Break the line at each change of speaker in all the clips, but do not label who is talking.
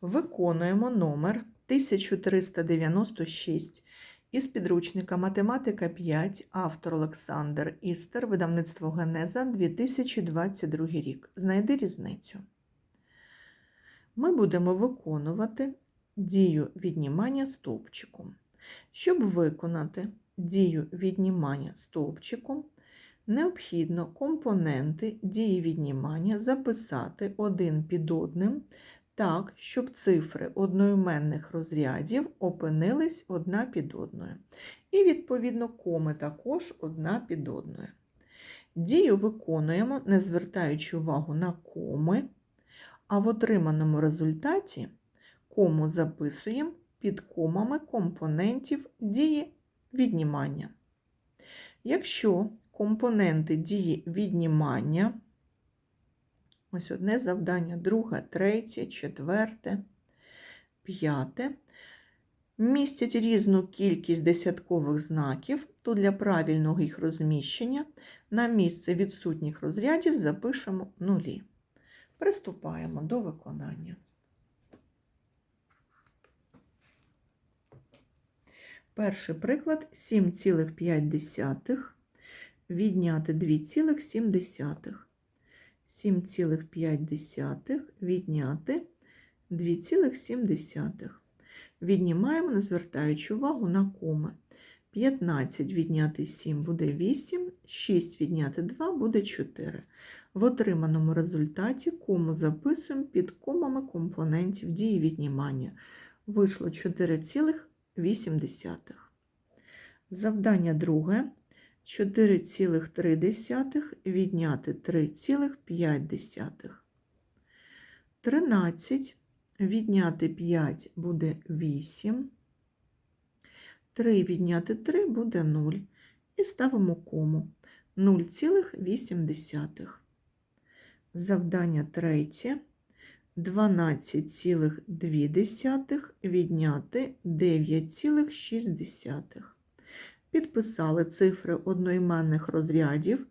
Виконуємо номер 1396 із підручника Математика 5, автор Олександр Істер, видавництво Генеза 2022 рік. Знайди різницю. Ми будемо виконувати дію віднімання стовпчиком. Щоб виконати дію віднімання стовпчиком, необхідно компоненти дії віднімання записати один під одним так, щоб цифри одноіменних розрядів опинились одна під одною. І, відповідно, коми також одна під одною. Дію виконуємо, не звертаючи увагу на коми, а в отриманому результаті кому записуємо під комами компонентів дії віднімання. Якщо компоненти дії віднімання Ось одне завдання, друге, третє, четверте, п'яте. Містять різну кількість десяткових знаків, то для правильного їх розміщення на місце відсутніх розрядів запишемо нулі. Приступаємо до виконання. Перший приклад 7,5 відняти 2,7. 7,5 відняти 2,7. Віднімаємо, не звертаючи увагу на коми. 15 відняти 7 буде 8, 6 відняти 2 буде 4. В отриманому результаті кому записуємо під комами компонентів дії віднімання. Вийшло 4,8. Завдання друге. 4,3 відняти 3,5. 13 відняти 5 буде 8. 3 відняти 3 буде 0. І ставимо кому 0,8. Завдання третє. 12,2 відняти 9,6 підписали цифри одноіменних розрядів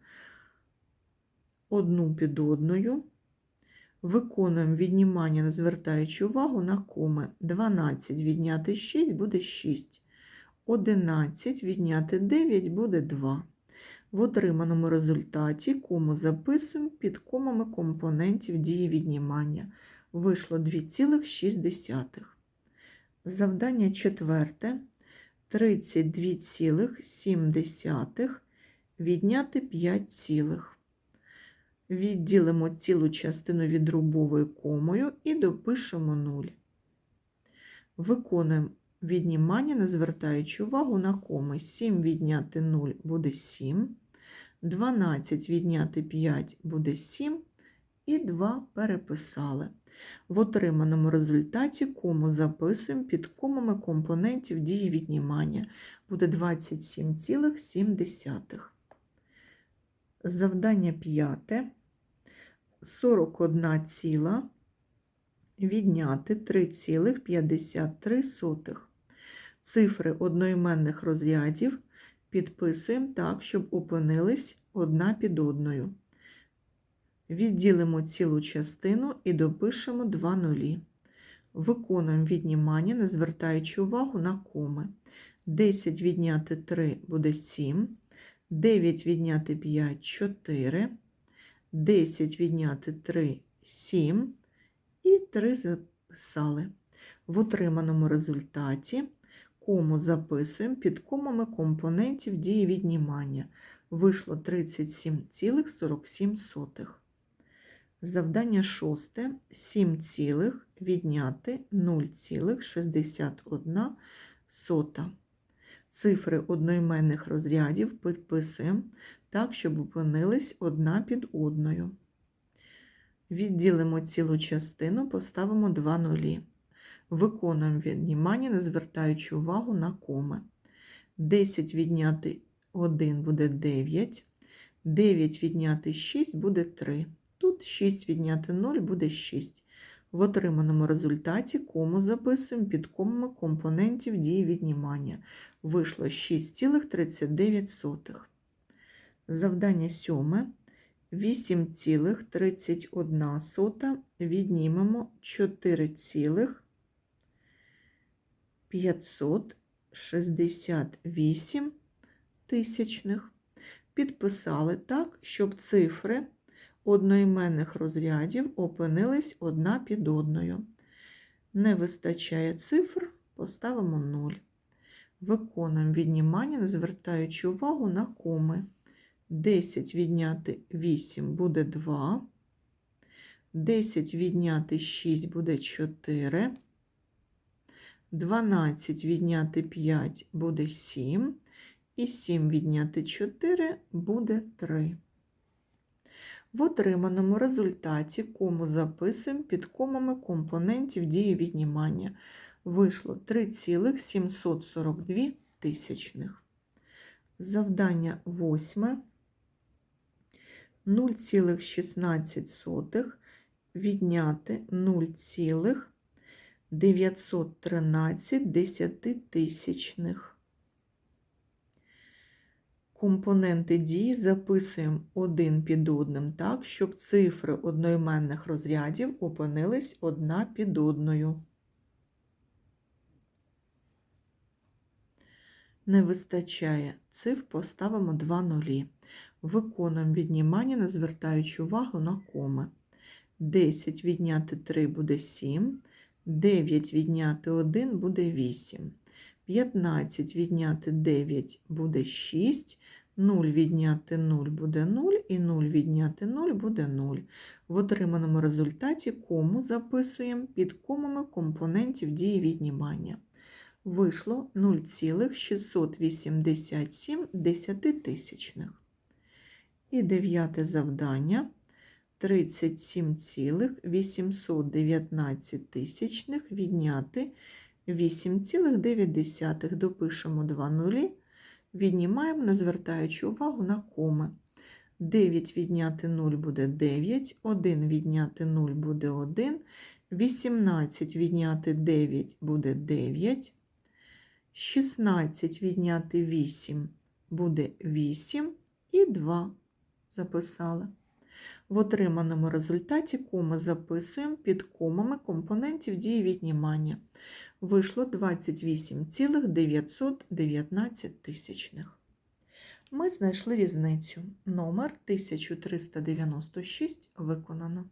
одну під одною. Виконуємо віднімання, не звертаючи увагу на коми. 12 відняти 6 буде 6. 11 відняти 9 буде 2. В отриманому результаті кому записуємо під комами компонентів дії віднімання. Вийшло 2,6. Завдання четверте. 32,7 відняти 5 цілих. Відділимо цілу частину від дробовою комою і допишемо 0. Виконуємо віднімання, не звертаючи увагу на коми. 7 відняти 0 буде 7, 12 відняти 5 буде 7 і 2 переписали. В отриманому результаті кому записуємо під комами компонентів дії віднімання. Буде 27,7. Завдання п'яте. 41 ціла відняти 3,53. Цифри одноіменних розрядів підписуємо так, щоб опинились одна під одною. Відділимо цілу частину і допишемо два нулі. Виконуємо віднімання, не звертаючи увагу на коми. 10 відняти 3 буде 7, 9 відняти 5 4, 10 відняти 3 7 і 3 записали. В отриманому результаті кому записуємо під комами компонентів дії віднімання. Вийшло 37,47. Завдання шосте 7 цілих відняти 0,61 сота. Цифри одноіменних розрядів підписуємо так, щоб опинились одна під одною. Відділимо цілу частину, поставимо 2 нулі. Виконуємо віднімання, не звертаючи увагу на коми. 10 відняти 1 буде 9, 9 відняти 6 буде 3. Тут 6 відняти 0 буде 6. В отриманому результаті кому записуємо під комами компонентів дії віднімання. Вийшло 6,39. Завдання 7. 8,31 віднімемо 4,568 тисячних. Підписали так, щоб цифри одноіменних розрядів опинились одна під одною. Не вистачає цифр, поставимо 0. Виконуємо віднімання, звертаючи увагу на коми. 10 відняти 8 буде 2. 10 відняти 6 буде 4. 12 відняти 5 буде 7. І 7 відняти 4 буде 3. В отриманому результаті кому записуємо під комами компонентів дії віднімання. Вийшло 3,742 тисячних. Завдання 8. 0,16 відняти 0,913 десятитисячних. Компоненти дії записуємо один під одним так, щоб цифри одноіменних розрядів опинились одна під одною. Не вистачає цифр, поставимо 2 нулі. Виконуємо віднімання, не звертаючи увагу на коми. 10 відняти 3 буде 7, 9 відняти 1 буде 8, 15 відняти 9 буде 6, 0 відняти 0 буде 0 і 0 відняти 0 буде 0. В отриманому результаті кому записуємо під комами компонентів дії віднімання. Вийшло 0,687 десятитисячних. І дев'яте завдання 37,819 тисячних відняти 8,9. Допишемо 2 нулі, віднімаємо, не звертаючи увагу на коми. 9 відняти 0 буде 9, 1 відняти 0 буде 1, 18 відняти 9 буде 9, 16 відняти 8 буде 8 і 2 записали. В отриманому результаті коми записуємо під комами компонентів дії віднімання. Вийшло 28,919 тисячних. Ми знайшли різницю. Номер 1396 виконано.